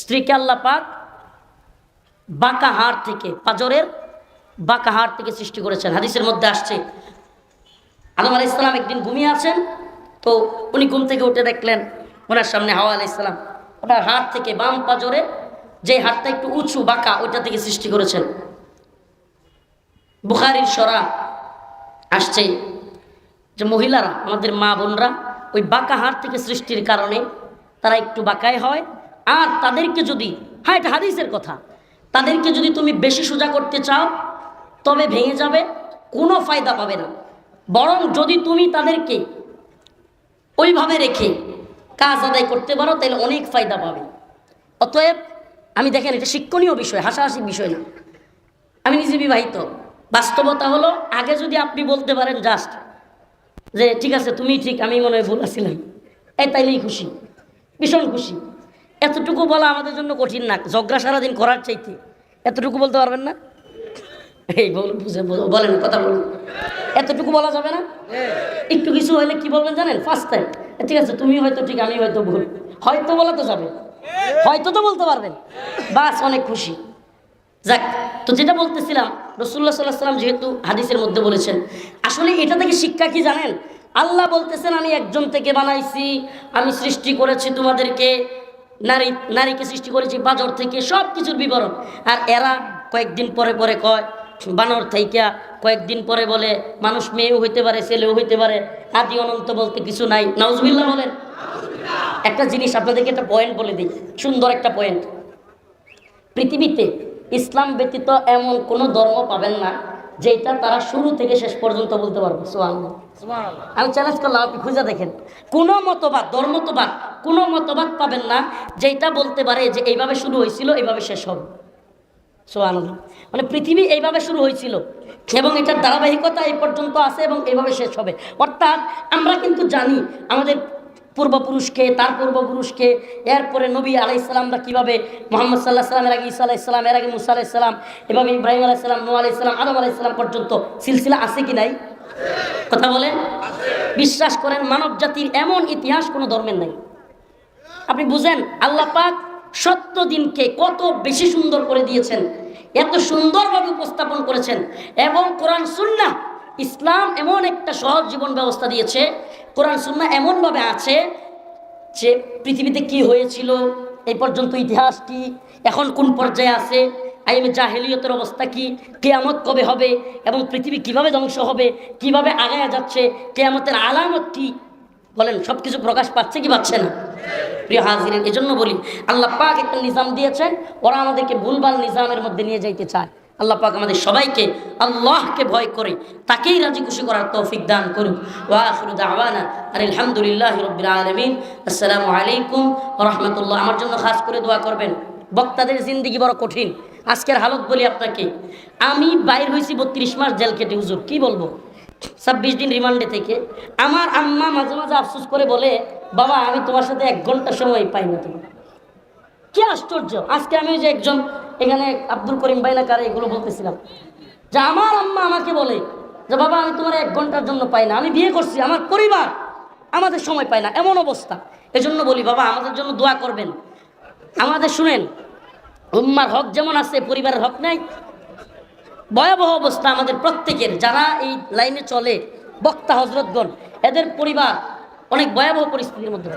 স্ত্রীকে আল্লাহ পাক বাঁকা হাড় থেকে, পাজরের বাঁকা হাড় থেকে সৃষ্টি করেছেন। হাদিসের মধ্যে আসছে, আদম আলাহ ইসলাম একদিন ঘুমিয়ে আছেন, তো উনি ঘুম থেকে উঠে দেখলেন ওনার সামনে হাওয়া আলাহ ইসলাম ওনার হাড় থেকে বাম পাজরে যে হাড়টা একটু উঁচু, বাঁকা, ওইটা থেকে সৃষ্টি করেছেন। বুখারির সরা আসছে যে মহিলারা, আমাদের মা বোনরা ওই বাঁকা হাড় থেকে সৃষ্টির কারণে তারা একটু বাঁকায় হয় আর তাদেরকে যদি হ্যাঁ এটা হাদিসের কথা, তাদেরকে যদি তুমি বেশি সোজা করতে চাও, তবে ভেঙে যাবে, কোনো ফায়দা পাবে না। বরং যদি তুমি তাদেরকে ওইভাবে রেখে কাজ আদায় করতে পারো, তাহলে অনেক ফায়দা পাবে। অতএব, আমি দেখেন, এটা শিক্ষণীয় বিষয়, হাসাহাসি বিষয় না। আমি নিজে বিবাহিত। বাস্তবতা হলো, আগে যদি আপনি বলতে পারেন জাস্ট যে ঠিক আছে, তুমি ঠিক, আমি মনে হয় ভুল আছিলাম এই তাইলেই খুশি। ভীষণ খুশি। এতটুকু বলা আমাদের জন্য কঠিন না, ঝগড়া সারাদিন করার চাইতে। এতটুকু বলতে পারবেন না? এই বল, বুঝে বলেন, কথা বলুন। এতটুকু বলা যাবে না? একটু কিছু হলে কি বলবেন জানেন? ফার্স্ট টাইম ঠিক আছে, তুমি হয়তো ঠিক, আমি হয়তো ভুল। হয়তো বলা তো যাবে। হয়তো তো বলতে পারবেন। বাস, অনেক খুশি। যাক, তো যেটা বলতেছিলাম রসুল্লাহ সাল্লাহ সাল্লাম যেহেতু হাদিসের মধ্যে বলেছেন, আসলে এটা থেকে শিক্ষা কি জানেন? আল্লাহ বলতেছেন, আমি একজন থেকে বানাইছি, আমি সৃষ্টি করেছি তোমাদেরকে। নারী নারীকে সৃষ্টি করেছি বাজর থেকে সব কিছুর বিবরণ। আর এরা কয়েকদিন পরে পরে কয় বানর থাইকা কয়েকদিন পরে বলে মানুষ মেয়েও হইতে পারে ছেলেও হইতে পারে। আদি অনন্ত বলতে কিছু নাই। নাউজবিল্লাহ বলেন। একটা জিনিস আপনাদেরকে একটা পয়েন্ট বলে দিই সুন্দর একটা পয়েন্ট পৃথিবীতে ইসলাম ব্যতীত এমন কোনো ধর্ম পাবেন না যেটা তারা শুরু থেকে শেষ পর্যন্ত বলতে পারবে। আমি চ্যালেঞ্জ করলাম আপনি খুঁজে দেখেন। কোনো মতবাদ ধর্মতবাদ কোনো মতবাদ পাবেন না যেটা বলতে পারে যে এইভাবে শুরু হয়েছিল, এইভাবে শেষ হবে। সোহান মানে পৃথিবী এইভাবে শুরু হয়েছিল এবং এটার ধারাবাহিকতা এই পর্যন্ত আছে এবং এইভাবে শেষ হবে। অর্থাৎ আমরা কিন্তু জানি আমাদের পূর্বপুরুষকে, তার পূর্বপুরুষকে, এরপরে নবী আলাইসাল্লামরা কীভাবে মোহাম্মদ সাল্লাহ সাল্লামের আগে ঈসা আলাইসাল্লাম এর আগে মুসা আলাইসাল্লাম এভাবে ইব্রাহিম আলাইসাল্লাম নো আলাইসাল্লাম আদম আলাইসাল্লাম পর্যন্ত সিলসিলা আছে কি নাই? কথা বলেন? বিশ্বাস করেন মানব জাতির এমন ইতিহাস কোনো ধর্মের নাই। আপনি বুঝেন, আল্লাহ পাক সত্য দিনকে কত বেশি সুন্দর করে দিয়েছেন, এত সুন্দরভাবে উপস্থাপন করেছেন, এবং কোরআন সুন্না ইসলাম এমন একটা সহজ জীবন ব্যবস্থা দিয়েছে, কোরআন সুন্না এমনভাবে আছে যে পৃথিবীতে কি হয়েছিল, এই পর্যন্ত ইতিহাস কি, এখন কোন পর্যায়ে আছে, আইএমএ জাহেলিয়তের অবস্থা কি, কেয়ামত কবে হবে, এবং পৃথিবী কীভাবে ধ্বংস হবে, কীভাবে আগায়া যাচ্ছে, কেয়ামতের আলামত কি, বলেন সব কিছু প্রকাশ পাচ্ছে কি পাচ্ছে না? প্রিয় হাজিরেন, এজন্য বলি, আল্লাহ পাক একটা নিজাম দিয়েছেন, ওরা আমাদেরকে ভুলভাল নিজামের মধ্যে নিয়ে যাইতে চায়। আল্লাহ পাক আমাদের সবাইকে আল্লাহকে ভয় করে, তাকেই রাজি খুশি করার তৌফিক দান করুক। ওয়াখিরু দাওয়ানা আর আলহামদুলিল্লাহ রবিল আলমিন। আসসালামু আলাইকুম রহমতুল্লাহ। আমার জন্য খাস করে দোয়া করবেন। বক্তাদের জিন্দিগি বড় কঠিন। আজকের হালত বলি আপনাকে, আমি বাইর হয়েছি বত্রিশ মাস জেল কেটে হুজুর, কি বলব? ছাব্বিশ দিন রিমান্ডে থেকে। আমার আম্মা মাঝে মাঝে আফসোস করে বলে, বাবা, আমি তোমার সাথে এক ঘণ্টা সময় পাই না তোমার। কি আশ্চর্য! আজকে আমি যে একজন এখানে আব্দুল করিম বাইনা কারে এগুলো বলতেছিলাম। যে আমার আম্মা আমাকে বলে যে, বাবা, আমি তোমার এক ঘণ্টার জন্য পাই না। আমি বিয়ে করছি, আমার পরিবার আমাদের সময় পায় না। এমন অবস্থা। এজন্য বলি, বাবা, আমাদের জন্য দোয়া করবেন। আমাদের শুনেন, উম্মার হক যেমন আছে, পরিবারের হক নাই ভয়াবহ অবস্থা আমাদের প্রত্যেকের, যারা এই লাইনে চলে, বক্তা, হজরতগণ, এদের পরিবার অনেক ভয়াবহ পরিস্থিতির মধ্যে